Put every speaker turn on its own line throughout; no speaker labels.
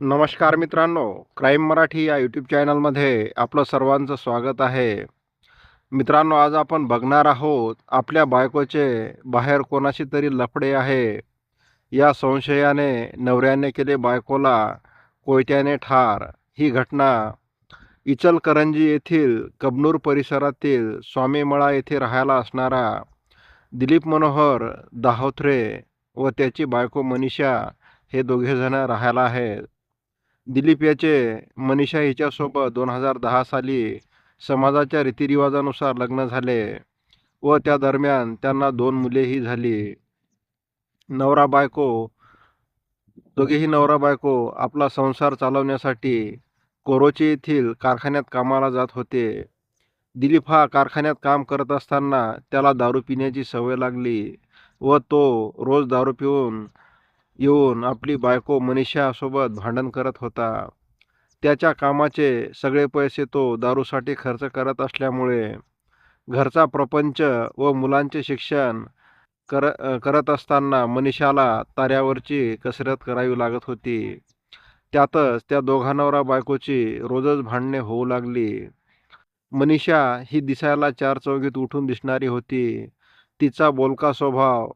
नमस्कार मित्रांनो क्राईम मराठी या यूट्यूब चॅनलमध्ये आपलं सर्वांचं स्वागत आहे. मित्रांनो आज आपण बघणार आहोत आपल्या बायकोचे बाहेर कोणाशी तरी लफडे आहे. या संशयाने नवऱ्याने केले बायकोला कोयत्याने ठार. ही घटना इचलकरंजी येथील कबनूर परिसरातील स्वामीमळा येथे राहायला असणारा दिलीप मनोहर दाहोत्रे व त्याची बायको मनीषा हे दोघेजण राहायला आहेत. दिलीप याचे मनीषा हिच्यासोबत दोन हजार दहा साली समाजाच्या रीतिरिवाजानुसार लग्न झाले व त्या दरम्यान त्यांना दोन मुलेही झाली. नवरा बायको दोघेही नवरा बायको आपला संसार चालवण्यासाठी कोरोची येथील कारखान्यात कामाला जात होते. दिलीप हा कारखान्यात काम करत असताना त्याला दारू पिण्याची सवय लागली व तो रोज दारू पिऊन येऊन आपली बायको मनीषासोबत भांडण करत होता. त्याच्या कामाचे सगळे पैसे तो दारूसाठी खर्च करत असल्यामुळे घरचा प्रपंच व मुलांचे शिक्षण कर करत असताना मनीषाला ताऱ्यावरची कसरत करावी लागत होती. त्यातच त्या दोघांवरा बायकोची रोजच भांडणे होऊ लागली. मनीषा ही दिसायला चार चौघीत उठून दिसणारी होती. तिचा बोलका स्वभाव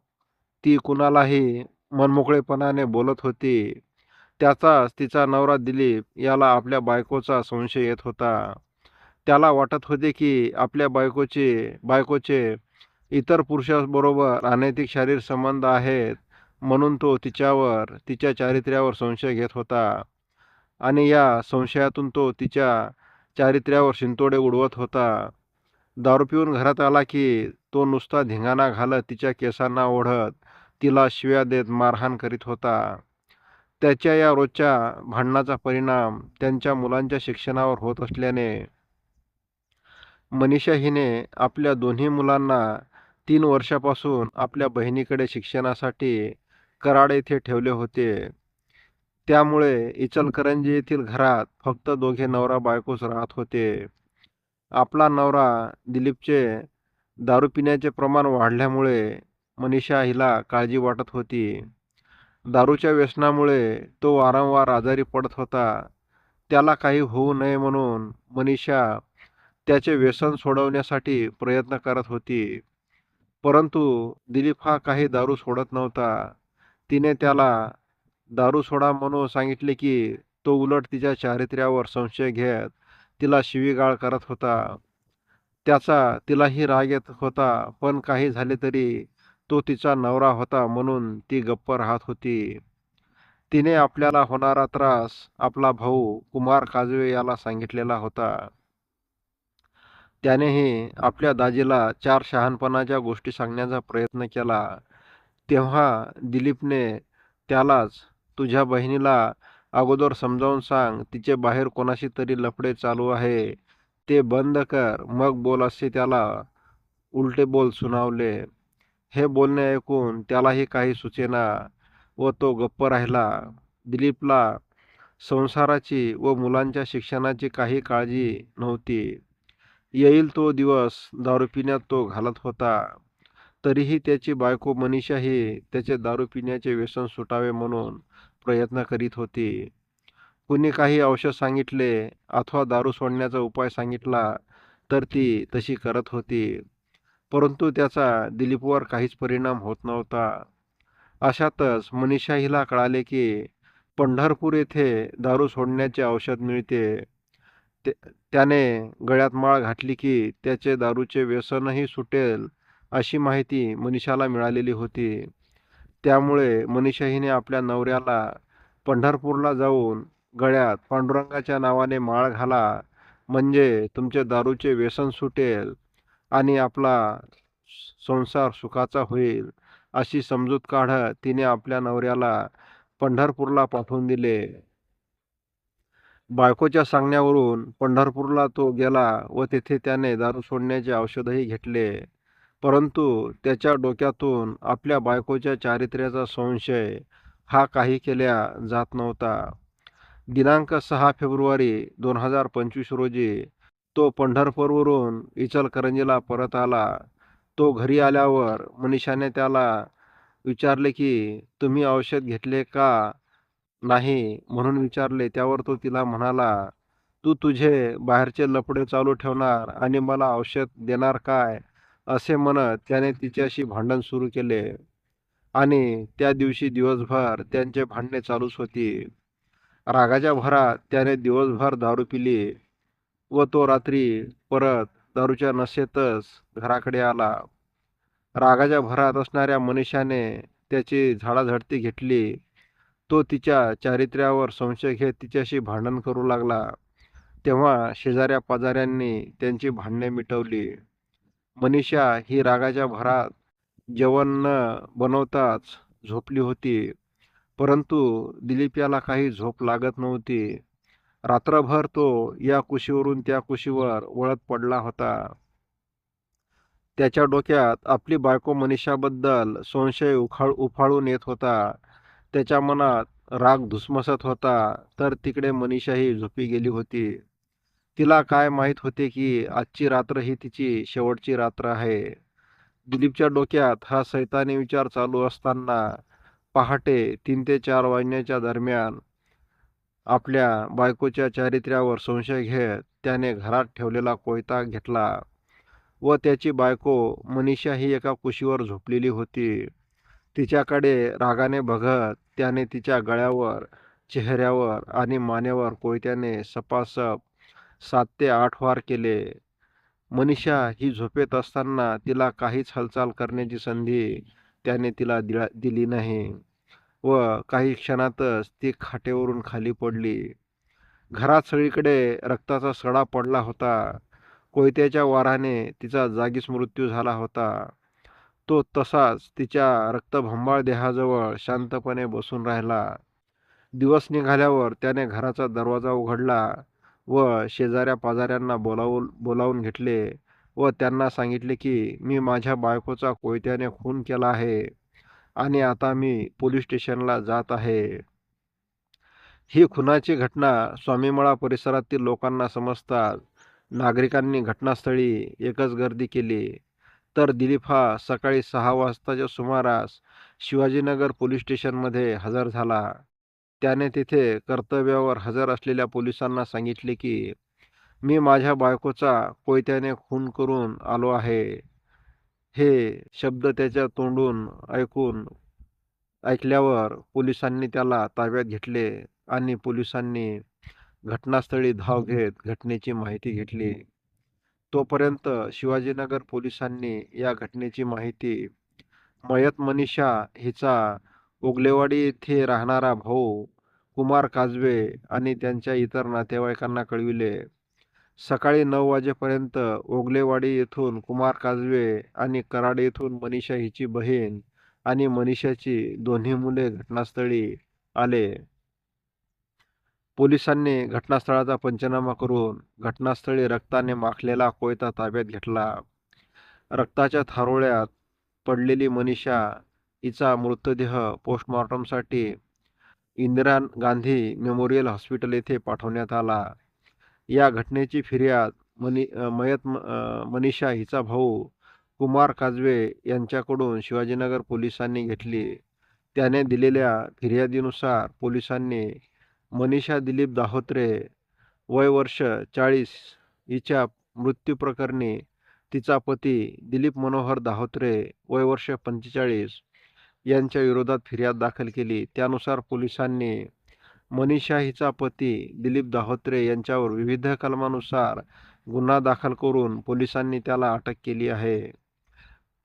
ती कुणालाही मनमोकळेपणाने बोलत होती. त्याचाच तिचा नवरा दिलीप याला आपल्या बायकोचा संशय येत होता. त्याला वाटत होते की आपल्या बायकोचे बायकोचे इतर पुरुषाबरोबर अनैतिक शारीर संबंध आहेत म्हणून तो तिच्यावर तिच्या चारित्र्यावर संशय घेत होता. आणि या संशयातून तो तिच्या चारित्र्यावर शिंतोडे उडवत होता. दारू पिऊन घरात आला की तो नुसता धिंगाणा घालत तिच्या केसांना ओढत तिला शिव्या देत मारहाण करीत होता. त्याच्या या रोजच्या भांडणाचा परिणाम त्यांच्या मुलांच्या शिक्षणावर होत असल्याने मनीषा हिने आपल्या दोन्ही मुलांना तीन वर्षापासून आपल्या बहिणीकडे शिक्षणासाठी कराड येथे ठेवले होते. त्यामुळे इचलकरंजी येथील घरात फक्त दोघे नवरा बायकोच राहत होते. आपला नवरा दिलीपचे दारू पिण्याचे प्रमाण वाढल्यामुळे मनीषा हिला काळजी वाटत होती. दारूच्या व्यसनामुळे तो वारंवार आजारी पडत होता. त्याला काही होऊ नये म्हणून मनीषा त्याचे व्यसन सोडवण्यासाठी प्रयत्न करत होती. परंतु दिलीप हा काही दारू सोडत नव्हता. तिने त्याला दारू सोडा म्हणून सांगितले की तो उलट तिच्या चारित्र्यावर संशय घेत तिला शिवीगाळ करत होता. त्याचा तिलाही राग येत होता पण काही झाले तरी तो तिचा नवरा होता म्हणून ती गप्प राहत होती. तिने आपल्याला होणारा त्रास आपला भाऊ कुमार काजवे याला सांगितलेला होता. त्यानेही आपल्या दाजीला चार शहाणपणाच्या गोष्टी सांगण्याचा प्रयत्न केला. तेव्हा दिलीपने त्यालाच तुझ्या बहिणीला अगोदर समजावून सांग तिचे बाहेर कोणाशी तरी लफडे चालू आहे. ते बंद कर मग बोल असे त्याला उलटे बोल सुनावले. हे बोलणे ऐकून त्यालाही काही सुचेना व तो गप्प राहिला. दिलीपला संसाराची व मुलांच्या शिक्षणाची काही काळजी नव्हती. येईल तो दिवस दारू पिण्यात तो घालत होता. तरीही त्याची बायको मनीषाही त्याचे दारू पिण्याचे व्यसन सुटावे म्हणून प्रयत्न करीत होती. कुणी काही औषध सांगितले अथवा दारू सोडण्याचा उपाय सांगितला तर ती तशी करत होती. परंतु त्याचा दिलीपवर काहीच परिणाम होत नव्हता. अशातच मनीषा हिला कळाले की पंढरपूर येथे दारू सोडण्याचे औषध मिळते. ते त्याने गळ्यात माळ घातली की त्याचे दारूचे व्यसनही सुटेल अशी माहिती मनीषाला मिळालेली होती. त्यामुळे मनीषा हिने आपल्या नवऱ्याला पंढरपूरला जाऊन गळ्यात पांडुरंगाच्या नावाने माळ घाला. म्हणजे तुमचे दारूचे व्यसन सुटेल. आणि आपला संसार सुखाचा होईल अशी समजूत काढत तिने आपल्या नवऱ्याला पंढरपूरला पाठवून दिले. बायकोच्या सांगण्यावरून पंढरपूरला तो गेला व तेथे त्याने दारू सोडण्याचे औषधही घेतले. परंतु त्याच्या डोक्यातून आपल्या बायकोच्या चारित्र्याचा संशय हा काही केल्या जात नव्हता. दिनांक सहा फेब्रुवारी दोन हजार पंचवीस रोजी तो पंढरपूरवरून इचलकरंजीला परत आला. तो घरी आल्यावर मनीषाने त्याला विचारले की तुम्ही औषध घेतले का नाही? म्हणून विचारले. त्यावर तो तिला म्हणाला तू तुझे बाहेरचे लफडे चालू ठेवणार आणि मला औषध देणार काय? असे म्हणत त्याने तिच्याशी भांडण सुरू केले. आणि त्या दिवशी दिवसभर त्यांचे भांडणे चालूच होती. रागाच्या भरात त्याने दिवसभर दारू पिली. व तो रात्री परत दारूच्या नशेतच घराकडे आला. रागाच्या भरात असणाऱ्या मनुष्याने त्याची झाडाझडती घेतली. तो तिच्या चारित्र्यावर संशय घेत तिच्याशी भांडण करू लागला. तेव्हा शेजाऱ्या पाजाऱ्यांनी त्यांची भांडणे मिटवली. मनीषा ही रागाच्या भरात जेवण न बनवताच झोपली होती. परंतु दिलीप याला काही झोप लागत नव्हती. रात्रभर तो या कुशीवरून त्या कुशीवर वळत पडला होता. त्याच्या डोक्यात आपली बायको मनीषाबद्दल संशय उखाळ उफाळून येत होता. त्याच्या मनात राग धुसमसत होता तर तिकडे मनीषाही झोपी गेली होती. तिला काय माहीत होते की आजची रात्र ही तिची शेवटची रात्र आहे. दिलीपच्या डोक्यात हा सैतानी विचार चालू असताना पहाटे तीन ते चार वाजण्याच्या दरम्यान आपल्या बायकोच्या चारित्र्यावर संशय घेत त्याने घरात ठेवलेला कोयता घेतला व त्याची बायको मनीषा ही एका कुशीवर झोपलेली होती. तिच्याकडे रागाने बघत त्याने तिच्या गळ्यावर चेहऱ्यावर आणि मानेवर कोयत्याने सपासप सात ते आठ वार केले. मनीषा ही झोपेत असताना तिला काहीच हालचाल करण्याची संधी त्याने तिला दिला दिली नाही. व काही क्षणातच ती खाटेवरून खाली पडली. घरात सगळीकडे रक्ताचा सडा पडला होता. कोयत्याच्या वाराने तिचा जागीच मृत्यू झाला होता. तो तसाच तिच्या रक्तभंबाळ देहाजवळ शांतपणे बसून राहिला. दिवस निघाल्यावर त्याने घराचा दरवाजा उघडला व शेजाऱ्या पाजाऱ्यांना बोलावून बोलावून घेतले व त्यांना सांगितले की मी माझ्या बायकोचा कोयत्याने खून केला आहे. आणि आता मी पोलीस स्टेशनला जात आहे. ही खुनाची घटना स्वामीमळा परिसरातील लोकांना समजतात नागरिकांनी घटनास्थळी एकच गर्दी केली. तर दिलीप हा सकाळी सहा वाजताच्या सुमारास शिवाजीनगर पोलीस स्टेशनमध्ये हजर झाला. त्याने तिथे कर्तव्यावर हजर असलेल्या पोलिसांना सांगितले की मी माझ्या बायकोचा कोयत्याने खून करून आलो आहे. हे शब्द त्याच्या तोंडून ऐकून ऐकल्यावर पोलिसांनी त्याला ताब्यात घेतले आणि पोलिसांनी घटनास्थळी धाव घेत घटनेची माहिती घेतली. तोपर्यंत शिवाजीनगर पोलिसांनी या घटनेची माहिती मयत मनीषा हिचा ओगलेवाडी येथे राहणारा भाऊ कुमार काजवे आणि त्यांच्या इतर नातेवाईकांना कळविले. सकाळी नऊ वाजेपर्यंत ओगलेवाडी येथून कुमार काजवे आणि कराड येथून मनीषा हिची बहीण आणि मनीषाची दोन्ही मुले घटनास्थळी आले. पोलिसांनी घटनास्थळाचा पंचनामा करून घटनास्थळी रक्ताने माखलेला कोयता ताब्यात घेतला. रक्ताच्या थारोळ्यात पडलेली मनीषा हिचा मृतदेह पोस्टमॉर्टमसाठी इंदिरा गांधी मेमोरियल हॉस्पिटल येथे पाठवण्यात आला. या घटनेची फिर्याद मनी मयत मनीषा हिचा भाऊ कुमार काजवे यांच्याकडून शिवाजीनगर पोलिसांनी घेतली. त्याने दिलेल्या फिर्यादीनुसार पोलिसांनी मनीषा दिलीप दाहोत्रे वय वर्ष चाळीस हिच्या मृत्यूप्रकरणी तिचा पती दिलीप मनोहर दाहोत्रे वय वर्ष पंचेचाळीस यांच्या विरोधात फिर्याद दाखल केली. त्यानुसार पोलिसांनी मनीषा हिचा पती दिलीप दाहोत्रे यांच्यावर विविध कलमानुसार गुन्हा दाखल करून पोलिसांनी त्याला अटक केली आहे.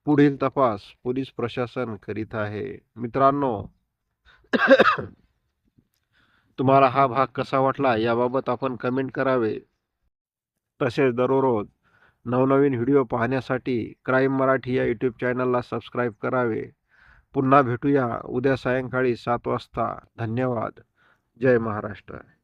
पुढील तपास पोलीस प्रशासन करीत आहे. मित्रांनो तुम्हाला हा भाग कसा वाटला याबाबत आपण कमेंट करावे. तसेच दररोज नवनवीन व्हिडिओ पाहण्यासाठी क्राईम मराठी या यूट्यूब चॅनलला सबस्क्राईब करावे. पुन्हा भेटूया उद्या सायंकाळी सात वाजता. धन्यवाद. जय महाराष्ट्र.